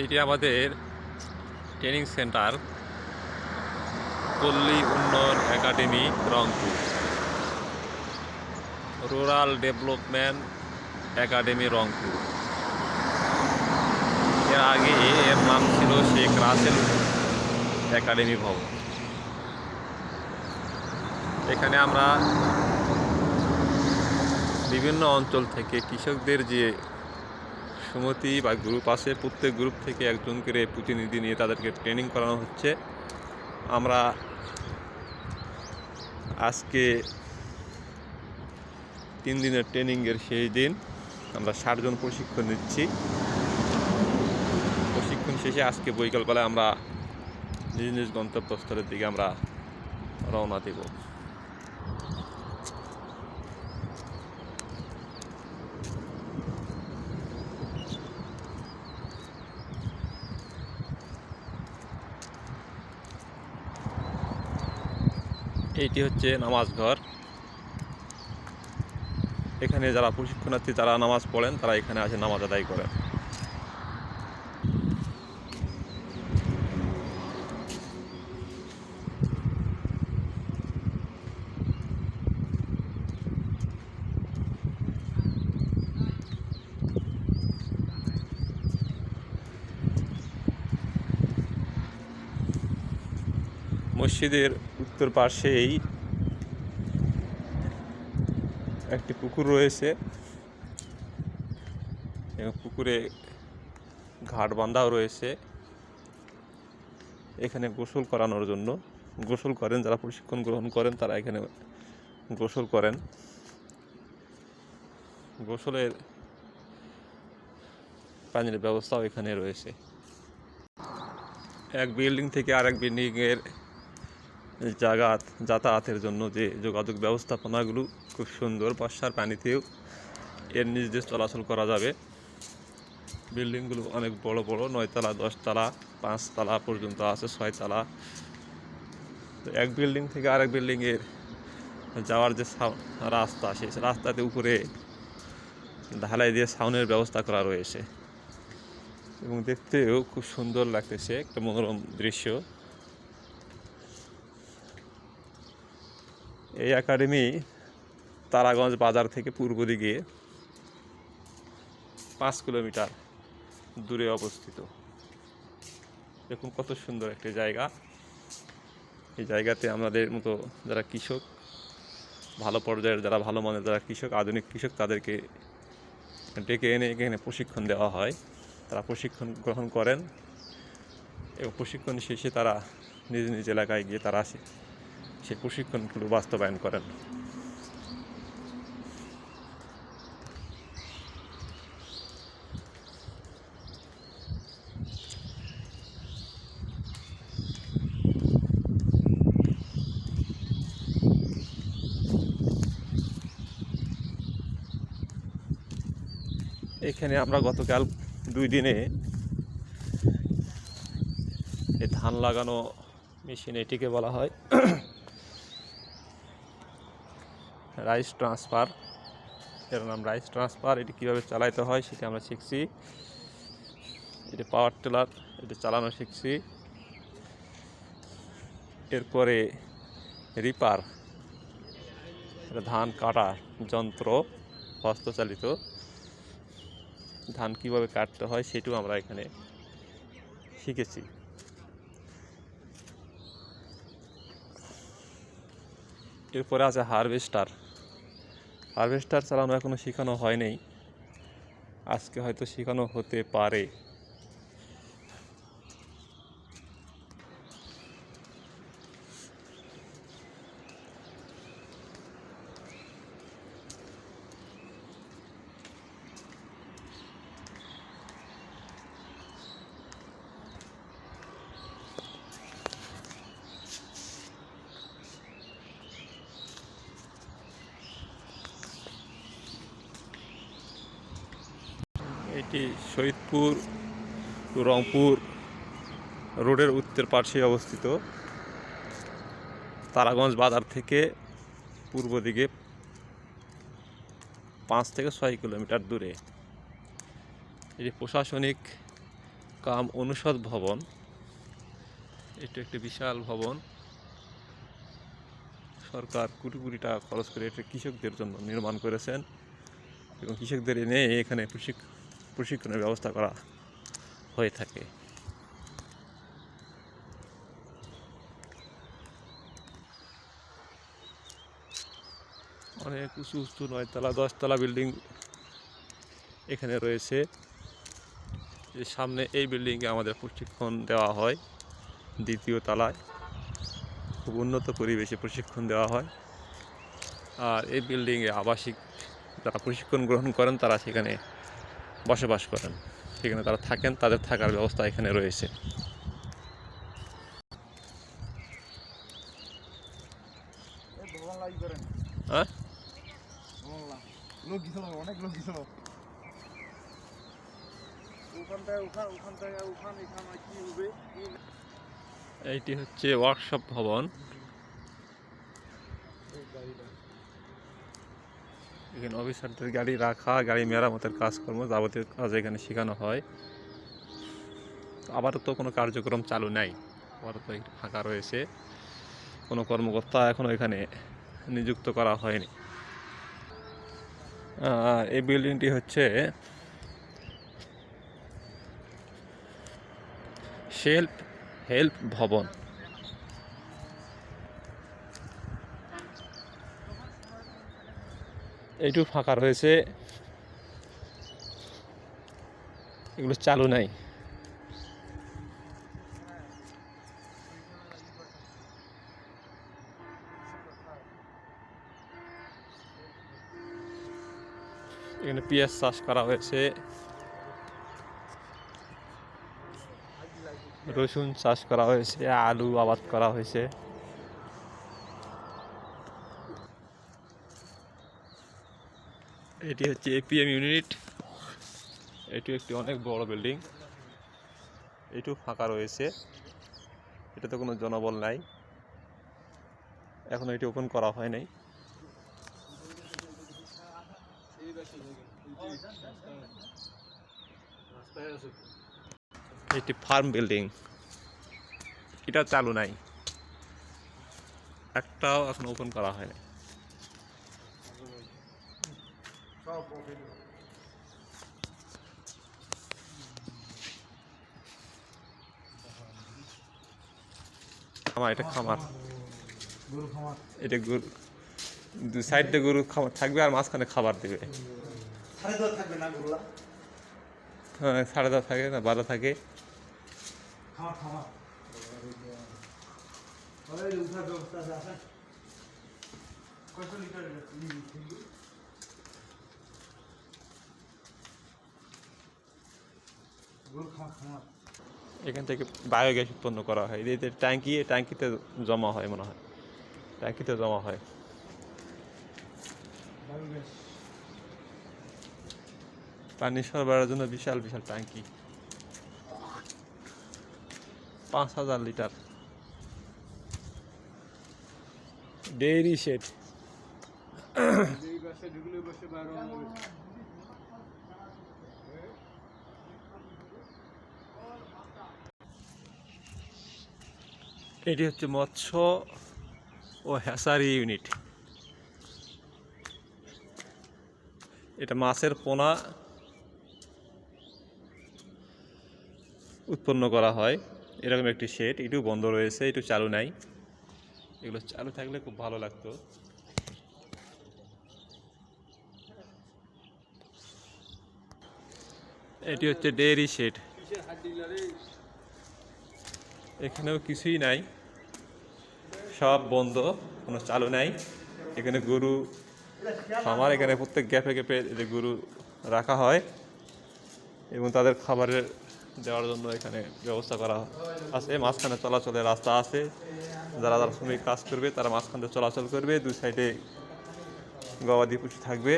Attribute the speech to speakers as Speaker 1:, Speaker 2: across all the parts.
Speaker 1: এইটি আমাদের training centre পল্লী উন্নয়ন academy, Rangpur. Rural development academy Rangpur. এর আগে এর নাম ছিল শেখ রাসেল একাডেমি ভবন। এখানে আমরা বিভিন্ন অঞ্চল থেকে কৃষকদের যে সমিতি বা গ্রুপ আছে, প্রত্যেক গ্রুপ থেকে একজন করে প্রতিনিধি নিয়ে তাদেরকে ট্রেনিং করানো হচ্ছে। আমরা আজকে তিন দিনের ট্রেনিংয়ের সেই দিন। আমরা ষাটজন প্রশিক্ষণ নিচ্ছি। প্রশিক্ষণ শেষে আজকে বৈকালবেলায় আমরা নিজ নিজ গন্তব্যস্থলের দিকে আমরা রওনা দেব। এইটি হচ্ছে নামাজ ঘর। এখানে যারা প্রশিক্ষণার্থী, যারা নামাজ পড়েন, তারা এখানে আসে নামাজ আদায় করেন। মসজিদের উত্তর পাশেই একটি পুকুর রয়েছে। এবং পুকুরে ঘাট বাঁধাও রয়েছে। এখানে গোসল করানোর জন্য গোসল করেন, যারা প্রশিক্ষণ গ্রহণ করেন তারা এখানে গোসল করেন। গোসলের পানির ব্যবস্থাও এখানে রয়েছে। এক বিল্ডিং থেকে আরেক বিল্ডিংয়ের জাগাত, যাতায়াতের জন্য যে যোগাযোগ ব্যবস্থাপনাগুলো খুব সুন্দর বর্ষার পানিতেও এর দিয়ে চলাচল করা যাবে। বিল্ডিংগুলো অনেক বড় বড়, নয়তলা, দশতলা, পাঁচতলা পর্যন্ত আছে, ছয়তলা। তো এক বিল্ডিং থেকে আরেক বিল্ডিংয়ের যাওয়ার যে রাস্তা, সেই রাস্তাতে উপরে ঢালাই দিয়ে সাউনের ব্যবস্থা করা রয়েছে। এবং দেখতেও খুব সুন্দর লাগতেছে, একটা মনোরম দৃশ্য। এই একাডেমি তারাগঞ্জ বাজার থেকে পূর্ব দিকে পাঁচ কিলোমিটার দূরে অবস্থিত। দেখুন কত সুন্দর একটি জায়গা। এই জায়গাতে আমাদের মতো যারা কৃষক, ভালো পর্যায়ের যারা ভালো মানের যারা কৃষক, আধুনিক কৃষক, তাদেরকে ডেকে এনে এখানে প্রশিক্ষণ দেওয়া হয়। তারা প্রশিক্ষণ গ্রহণ করেন এবং প্রশিক্ষণ শেষে তারা নিজ নিজ এলাকায় গিয়ে তারা সে- সেই প্রশিক্ষণগুলো বাস্তবায়ন করেন। এখানে আমরা গতকাল দুই দিনে ধান লাগানো মেশিন এটিকে বলা হয় রাইস ট্রান্সফার। এর নাম রাইস ট্রান্সফার। এটি কীভাবে চালাইতে হয় সেটা আমরা শিখছি। এটি পাওয়ার টিলার, এটি চালানো শিখছি। এরপরে রিপার, এটা ধান কাটা যন্ত্র, হস্তচালিত। ধান কীভাবে কাটতে হয় সেটাও আমরা এখানে শিখেছি। এরপরে আছে হারভেস্টার। হারভেস্টার চালানো এখনও শেখানো হয়নি আজকে হয়তো শেখানো হতে পারে এটি শহীদপুর রংপুর রোডের উত্তর পার্শ্বে অবস্থিত তারাগঞ্জ বাজার থেকে পূর্ব দিকে পাঁচ থেকে ছয় কিলোমিটার দূরে। এটি প্রশাসনিক কাম অনুষদ ভবন। এটি একটি বিশাল ভবন। সরকার কোটি কোটি টাকা খরচ করে এটা কৃষকদের জন্য নির্মাণ করেছেন এবং কৃষকদের এনে এখানে প্রশিক- প্রশিক্ষণের ব্যবস্থা করা হয়ে থাকে। অনেক উঁচু উঁচু নয়তলা, দশতলা বিল্ডিং এখানে রয়েছে। যে সামনে এই বিল্ডিংয়ে আমাদের প্রশিক্ষণ দেওয়া হয়, দ্বিতীয় তলায়। খুব উন্নত পরিবেশে প্রশিক্ষণ দেওয়া হয়। আর এই বিল্ডিংয়ে আবাসিক যারা প্রশিক্ষণ গ্রহণ করেন তারা সেখানে বসবাস করেন। সেখানে তারা থাকেন, তাদের থাকার ব্যবস্থা এখানে রয়েছে। হ্যাঁ? এইটি হচ্ছে ওয়ার্কশপ ভবন। এখানে অফিসারদের গাড়ি রাখা, গাড়ি মেরামতের কাজকর্ম যাবতীয় কাজ এখানে শেখানো হয়। আবারও তো কোনো কার্যক্রম চালু নাই। আবার তো ফাঁকা রয়েছে। কোনো কর্মকর্তা এখনও এখানে নিযুক্ত করা হয়নি। এই বিল্ডিংটি হচ্ছে সেলফ হেল্প ভবন। এইটু ফাঁকা রয়েছে। এগুলো চালু নাই। এখানে পেঁয়াজ চাষ করা হয়েছে। রসুন চাষ করা হয়েছে, আলু আবাদ করা হয়েছে। এটি হচ্ছে এপিএম ইউনিট এটি একটি অনেক বড় বিল্ডিং এটিও ফাঁকা রয়েছে। এটাতে কোনো জনবল নাই। এখন এটি ওপেন করা হয় নাই। এটি ফার্ম বিল্ডিং এটা চালু নাই। একটাও এখন ওপেন করা হয় নাই।
Speaker 2: সব ওখানে
Speaker 1: খামার এটা খামার
Speaker 2: গরু খামার
Speaker 1: এটা গরু দু সাইডে গরু খাবার থাকবে আর মাঝখানে খাবার দেবে।
Speaker 2: থাকবে না
Speaker 1: হ্যাঁ সাড়ে দশ থাকে না বারো থাকে।
Speaker 2: খামার খামার। ব্যবস্থা আছে? লিটার গরু খামার খামার
Speaker 1: এখান থেকে বায়োগ্যাস উৎপন্ন করা হয়। এতে ট্যাঙ্কি ট্যাঙ্কিতে জমা হয় মনে হয়। ট্যাঙ্কিতে জমা হয়। পানি সরবরাহের জন্য বিশাল বিশাল ট্যাঙ্কি। পাঁচ হাজার লিটার। ডেইরি শেড
Speaker 2: এই বাসে ঢুকলে বসে বাইরে হবে
Speaker 1: এটি হচ্ছে মৎস্য ও হ্যাসারি ইউনিট। এটা মাছের পোনা উৎপন্ন করা হয়। এরকম একটি শেড, এটিও বন্ধ রয়েছে এটু চালু নাই। এগুলো চালু থাকলে খুব ভালো লাগতো। এটি হচ্ছে ডেয়ারি শেড। এখানেও কিছুই নাই। সব বন্ধ, কোনো চালু নাই। এখানে গরু, খামার, এখানে প্রত্যেক গ্যাপে গ্যাপে যে গরু রাখা হয় এবং তাদের খাবারের দেওয়ার জন্য এখানে ব্যবস্থা করা আছে। মাঝখানে চলাচলের রাস্তা আছে। যারা যারা শ্রমিক কাজ করবে, তারা মাঝখান চলাচল করবে। দুই সাইডে গবাদি পশু থাকবে।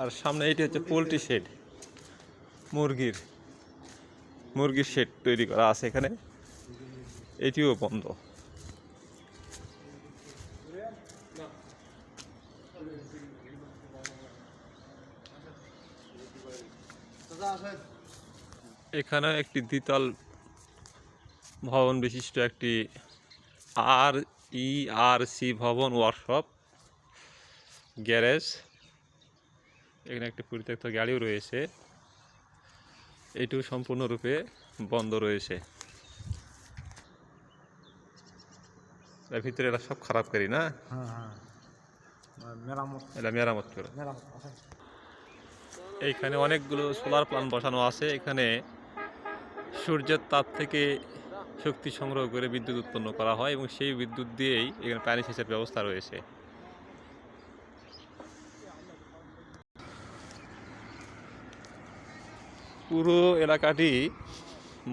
Speaker 1: আর সামনে এটি হচ্ছে পোলট্রি শেড। মুরগির মুরগির শেড তৈরি করা আছে এখানে। এটিও বন্ধ। এখানে একটি দ্বিতল ভবন বিশিষ্ট একটি আর ই আর সি ভবন ওয়ার্কশপ গ্যারেজ এখানে একটি পরিত্যক্ত গাড়িও রয়েছে। এটিও সম্পূর্ণরূপে বন্ধ রয়েছে। এর ভিতরে এরা সব খারাপ করি না?
Speaker 2: হ্যাঁ হ্যাঁ। মেরামত।
Speaker 1: এটা মেরামত করে। এইখানে অনেকগুলো সোলার প্ল্যান্ট বসানো আছে। এখানে সূর্যের তাপ থেকে শক্তি সংগ্রহ করে বিদ্যুৎ উৎপন্ন করা হয় এবং সেই বিদ্যুৎ দিয়েই এখানে পানি সেচের ব্যবস্থা রয়েছে। পুরো এলাকাটি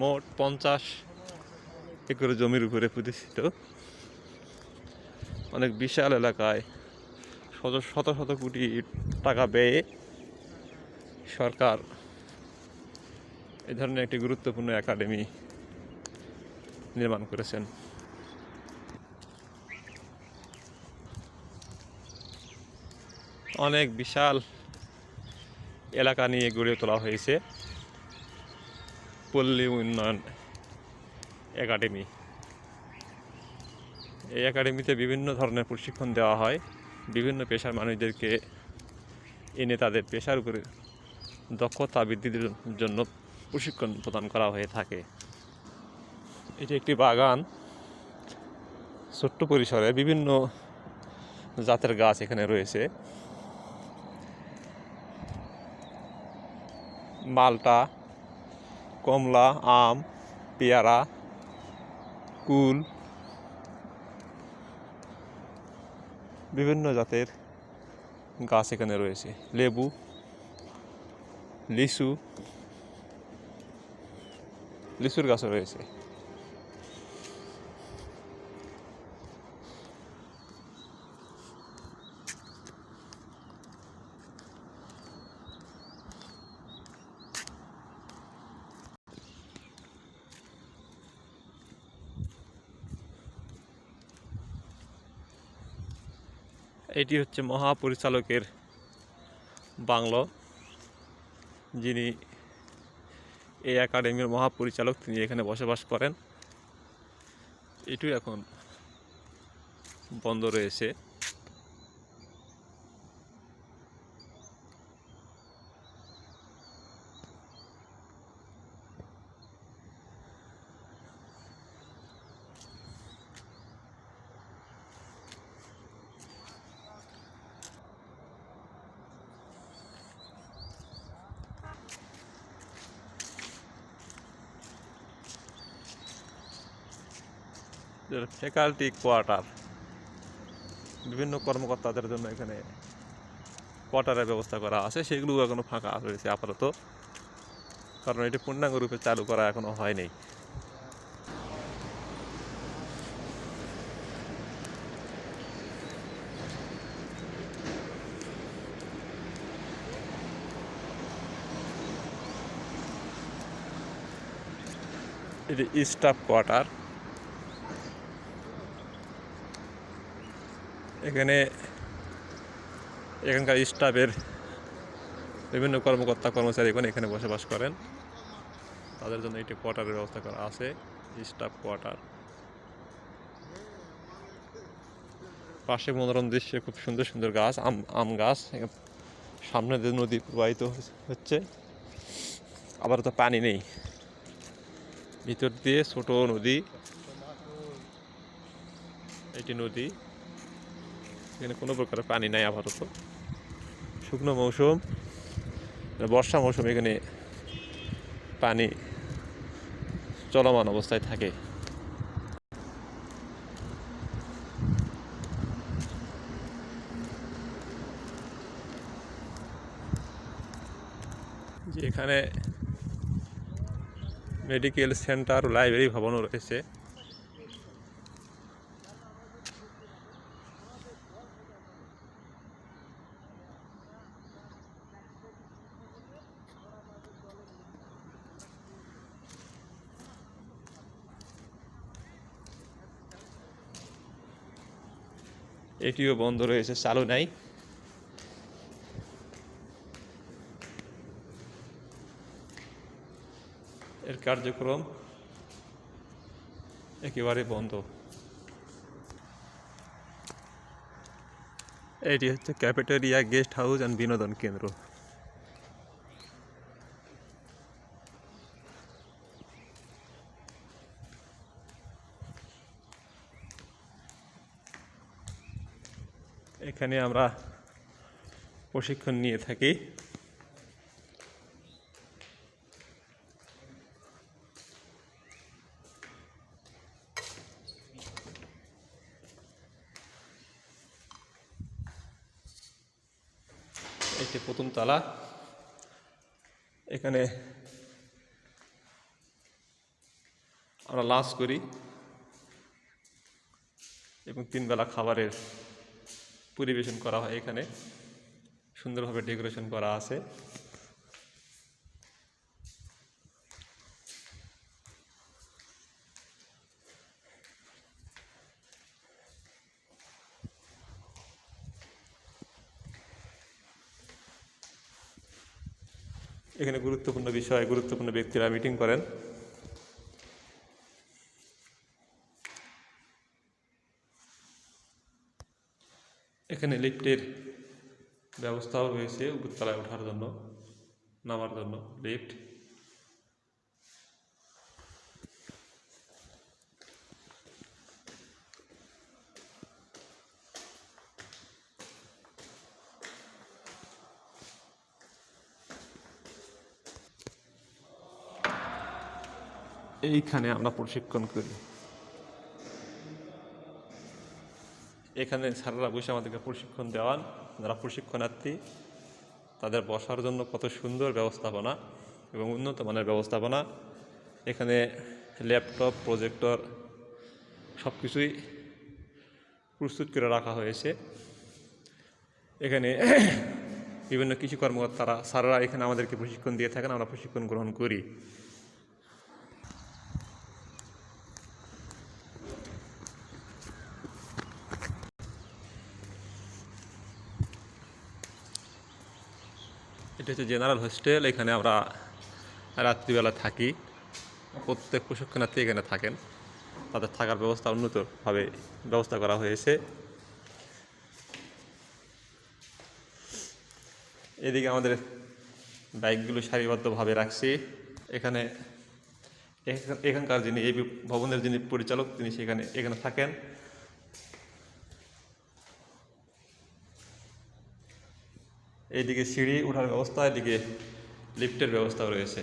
Speaker 1: মোট পঞ্চাশ একর জমির উপরে প্রতিষ্ঠিত। অনেক বিশাল এলাকায় শত শত শত কোটি টাকা ব্যয়ে সরকার এই ধরনের একটি গুরুত্বপূর্ণ একাডেমি নির্মাণ করেছেন। অনেক বিশাল এলাকা নিয়ে গড়ে তোলা হয়েছে। পল্লী উন্নয়ন একাডেমি। এই একাডেমিতে বিভিন্ন ধরনের প্রশিক্ষণ দেওয়া হয়। বিভিন্ন পেশার মানুষদেরকে এনে তাদের পেশার উপরে দক্ষতা বৃদ্ধির জন্য প্রশিক্ষণ প্রদান করা হয়ে থাকে। এটি একটি বাগান, ছোট্ট পরিসরে বিভিন্ন জাতের গাছ এখানে রয়েছে। মালটা কমলা আম পেয়ারা কুল বিভিন্ন জাতের গাছ এখানে রয়েছে। লেবু লিচু লিচুর গাছও রয়েছে। এটি হচ্ছে মহাপরিচালকের বাংলো, যিনি এই একাডেমির মহাপরিচালক, তিনি এখানে বসবাস করেন। এটি এখন বন্ধ রয়েছে ফ্যাকাল্টি কোয়ার্টার, বিভিন্ন কর্মকর্তাদের জন্য এখানে কোয়ার্টারের ব্যবস্থা করা আছে সেগুলো এখনও ফাঁকা রয়েছে আপাতত। কারণ এটি পূর্ণাঙ্গ রূপে চালু করা এখনও হয়নি। এটি স্টাফ কোয়ার্টার। এখানে এখানকার স্টাফের বিভিন্ন কর্মকর্তা কর্মচারীগণ এখানে এখানে বসবাস করেন। তাদের জন্য একটি কোয়ার্টারের ব্যবস্থা করা আছে, স্টাফ কোয়ার্টার। পাশে মনোরম দৃশ্যে খুব সুন্দর সুন্দর গাছ, আম আম গাছ। সামনে দিয়ে নদী প্রবাহিত হচ্ছে। আবার তো পানি নেই। ভিতর দিয়ে ছোট নদী। এটি নদী। এখানে কোনো প্রকারের পানি নাই আপাতত। শুকনো মৌসুম বর্ষা মৌসুম, এখানে পানি চলমান অবস্থায় থাকে। এখানে মেডিকেল সেন্টার লাইব্রেরি ভবনও রয়েছে। এটিও বন্ধ রয়েছে, চালু নাই। এর কার্যক্রম একেবারে বন্ধ। এটি হচ্ছে ক্যাফেটেরিয়া গেস্ট হাউস অ্যান্ড বিনোদন কেন্দ্র। এখানে আমরা প্রশিক্ষণ নিয়ে থাকি। একটি প্রথম তালা। এখানে আমরা লাঞ্চ করি এবং তিন বেলা খাবারের পরিবেশন করা হয় এখানে। সুন্দরভাবে ডেকোরেশন করা আছে। এখানে গুরুত্বপূর্ণ বিষয়, গুরুত্বপূর্ণ ব্যক্তিরা মিটিং করেন। এখানে লিফটের ব্যবস্থাও রয়েছে উপরতলায় ওঠার জন্য নামার জন্য লিফট। এইখানে আমরা প্রশিক্ষণ করি। এখানে স্যাররা বসে আমাদেরকে প্রশিক্ষণ দেওয়ান। যারা প্রশিক্ষণার্থী, তাদের বসার জন্য কত সুন্দর ব্যবস্থাপনা এবং উন্নত মানের ব্যবস্থাপনা। এখানে ল্যাপটপ, প্রজেক্টর সব কিছুই প্রস্তুত করে রাখা হয়েছে। এখানে বিভিন্ন কৃষি কর্মকর্তারা স্যাররা এখানে আমাদেরকে প্রশিক্ষণ দিয়ে থাকেন, আমরা প্রশিক্ষণ গ্রহণ করি। এটা হচ্ছে জেনারেল হোস্টেল, এখানে আমরা রাত্রিবেলা থাকি। প্রত্যেক প্রশিক্ষণার্থী এখানে থাকেন। তাদের থাকার ব্যবস্থা উন্নতভাবে ব্যবস্থা করা হয়েছে। এদিকে আমাদের বাইকগুলো সারিবদ্ধভাবে রাখছি। এখানে এখান- এখানকার যিনি এই ভবনের যিনি পরিচালক, তিনি সেখানে এখানে থাকেন। এইদিকে সিঁড়ি ওঠার ব্যবস্থা, এদিকে লিফটের ব্যবস্থা রয়েছে।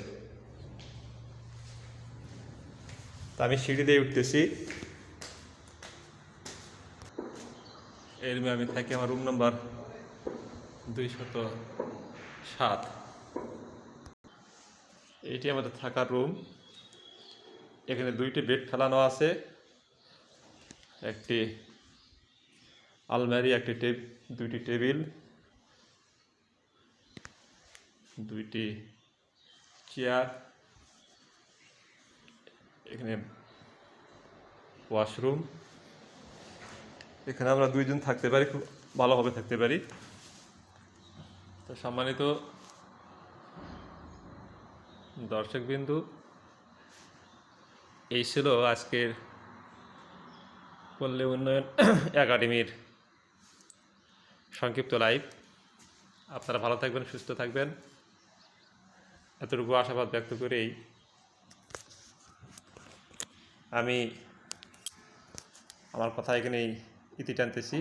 Speaker 1: তা আমি সিঁড়ি দিয়ে উঠতেছি। এর আমি থাকি আমার রুম নাম্বার দুইশত সাত। এটি আমাদের থাকার রুম এখানে দুইটি বেড ফেলানো আছে। একটি আলমারি, একটি টেব, দুইটি টেবিল। দুইটি চেয়ার এখানে ওয়াশরুম এখানে আমরা দুইজন থাকতে পারি, খুব ভালোভাবে থাকতে পারি। তো সম্মানিত দর্শকবিন্দু, এই ছিল আজকের পল্লী উন্নয়ন একাডেমির সংক্ষিপ্ত লাইভ আপনারা ভালো থাকবেন, সুস্থ থাকবেন। এতটুকু আশাবাদ ব্যক্ত করেই আমি আমার কথা এখানেই ইতি টানতেছি।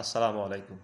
Speaker 1: আসসালামু আলাইকুম।